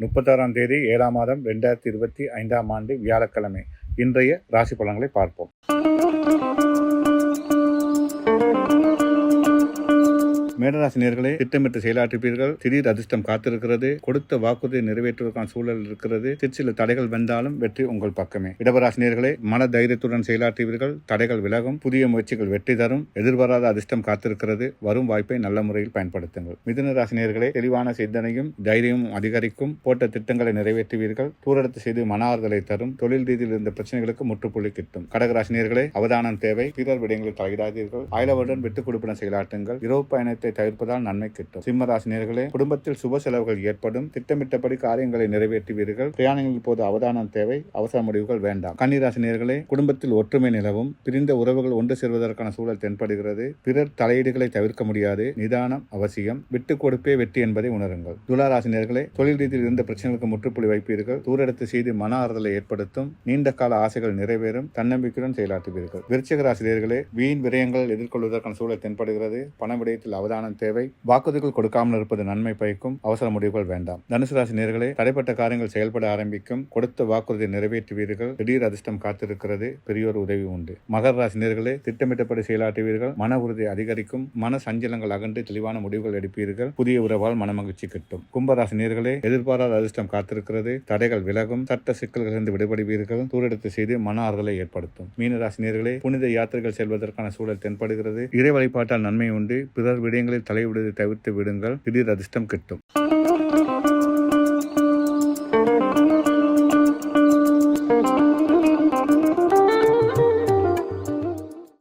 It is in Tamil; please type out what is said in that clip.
முப்பத்தாறாம் தேதி ஏழாம் மாதம் ரெண்டாயிரத்தி இருபத்தி ஐந்தாம் ஆண்டு வியாழக்கிழமை. இன்றைய ராசி பலன்களை பார்ப்போம். மேடராசினியர்களை திட்டமிட்டு செயலாற்றுப்பீர்கள் திடீர் அதிர்ஷ்டம் காத்திருக்கிறது. கொடுத்த வாக்குறுதியை நிறைவேற்றுவதற்கான சூழல் இருக்கிறது. சிற்சில தடைகள் வந்தாலும் வெற்றி உங்கள் பக்கமே. இடவராசினியர்களை மன தைரியத்துடன் செயலாற்றுவீர்கள். தடைகள் விலகும். புதிய முயற்சிகள் வெற்றி தரும். எதிர்பாராத அதிர்ஷ்டம் காத்திருக்கிறது. வரும் வாய்ப்பை நல்ல முறையில் பயன்படுத்துங்கள். மிதுன ராசினியர்களே தெளிவான சிந்தனையும் தைரியமும் அதிகரிக்கும். போட்ட திட்டங்களை நிறைவேற்றுவீர்கள். தூரடத்து செய்து மன ஆறுதலை தரும். தொழில் ரீதியில் இருந்த பிரச்சனைகளுக்கு முற்றுப்புள்ளி கிட்டும். கடகராசினியர்களே அவதானம் தேவை. பிறர் விடயங்களில் தலையிடாதீர்கள். அயலவருடன் விட்டுக் கொடுப்புடன் செயலாற்றுங்கள். இரவு பயணத்தை தவிர்ப்பதால் நன்மை கிட்டும். சிம்மராசினியர்களே குடும்பத்தில் சுப செலவுகள் ஏற்படும். திட்டமிட்டபடி காரியங்களை நிறைவேற்றுவீர்கள். பிரயாணங்களின் போது அவதானம் தேவை அவசர முடிவுகள் வேண்டாம். கன்னிராசினியர்களே குடும்பத்தில் ஒற்றுமை நிலவும். பிரிந்த உறவுகள் ஒன்று சேர்வதற்கான சூழல் தென்படுகிறது. பிறர் தலையீடுகளை தவிர்க்க முடியாது. நிதானம் அவசியம். விட்டுக் கொடுப்பே வெற்றி என்பதை உணருங்கள். துளாராசினியர்களே தொழில் ரீதியில் இருந்த பிரச்சனைகளுக்கு முற்றுப்புள்ளி வைப்பீர்கள். தூரெடுத்து செய்து மன ஆறுதலை ஏற்படுத்தும். நீண்ட கால ஆசைகள் நிறைவேறும். தன்னம்பிக்கையுடன் செயலாற்றுவீர்கள். விருச்சிக ராசினியர்களே வீண் விரயங்கள் எதிர்கொள்வதற்கான சூழல் தென்படுகிறது. பண விடயத்தில் அவதானம் தேவை. வாக்குறுதிகள் கொடுக்காமல் இருப்பது நன்மை பயக்கும். அவசர முடிவுகள் வேண்டாம். தனுசு ராசி நேர்களே தடைப்பட்ட காரியங்கள் செயல்பட ஆரம்பிக்கும். கொடுத்த வாக்குறுதி நிறைவேற்றுவீர்கள். திடீர் அதிர்ஷ்டம் காத்திருக்கிறது. பெரியோர் உதவி உண்டு. மகர ராசி நேர்களே திட்டமிட்டபடி செயலாற்றுவீர்கள். மன உறுதி அதிகரிக்கும். மன சஞ்சலங்கள் அகன்று தெளிவான முடிவுகள் எடுப்பீர்கள். புதிய உறவால் மனமகிழ்ச்சி கிட்டும். கும்பராசி நேர்களே எதிர்பாராத அதிர்ஷ்டம் காத்திருக்கிறது. தடைகள் விலகும். சட்ட சிக்கல்களிலிருந்து விடுபடுவீர்கள். தூரெடுத்து செய்து மன ஆறுதலை ஏற்படுத்தும். மீனராசி நேர்களே புனித யாத்திரைகள் செல்வதற்கான சூழல் தென்படுகிறது. இறை வழிபாட்டால் நன்மை உண்டு. பிறர் விஷயங்களில் தலையிடுவதை தவிர்த்து விடுங்கள். திடீர் அதிர்ஷ்டம் கிட்டும்.